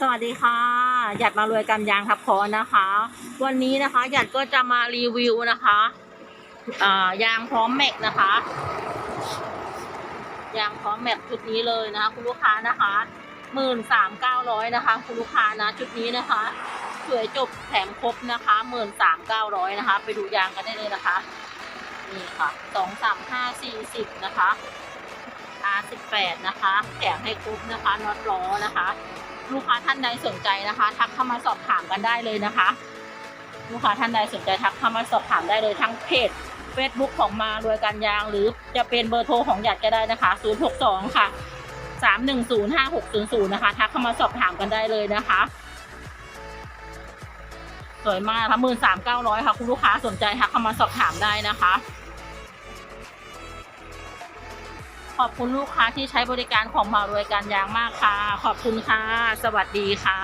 สวัสดีค่ะ หยัดมารวยกันยางทับคอนะคะ วันนี้นะคะ หยัดก็จะมารีวิวนะคะยางพร้อมแม็กนะคะ ยางพร้อมแม็กชุดนี้เลยนะคะ คุณลูกค้านะคะหมื่นสามเก้าร้อยนะคะ คุณลูกค้านะชุดนี้นะคะสวยจบแถมครบนะคะหมื่นสามเก้าร้อยนะคะ ไปดูยางกันได้เลยนะคะ นี่ค่ะสองสามห้าสี่สิบนะคะ R18 นะคะแถมให้ครบนะคะน็อตล้อนะคะ ลูกค้าท่านใดสนใจนะคะ ทักเข้ามาสอบถามกันได้เลยนะคะ ลูกค้าท่านใดสนใจทักเข้ามาสอบถามได้เลยทั้งเพจ Facebook ของมารวยการยาง หรือจะเป็นเบอร์โทรของหยัดก็ได้นะคะ 062 ค่ะ 3105600 นะคะ ทักเข้ามาสอบถามกันได้เลยนะคะ สวยมากค่ะหมื่นสามเก้าร้อยค่ะ คุณลูกค้าสนใจทักเข้ามาสอบถามได้นะคะ ขอบคุณลูกค้าที่ใช้บริการของมารวยการยางมากค่ะ ขอบคุณค่ะ สวัสดีค่ะ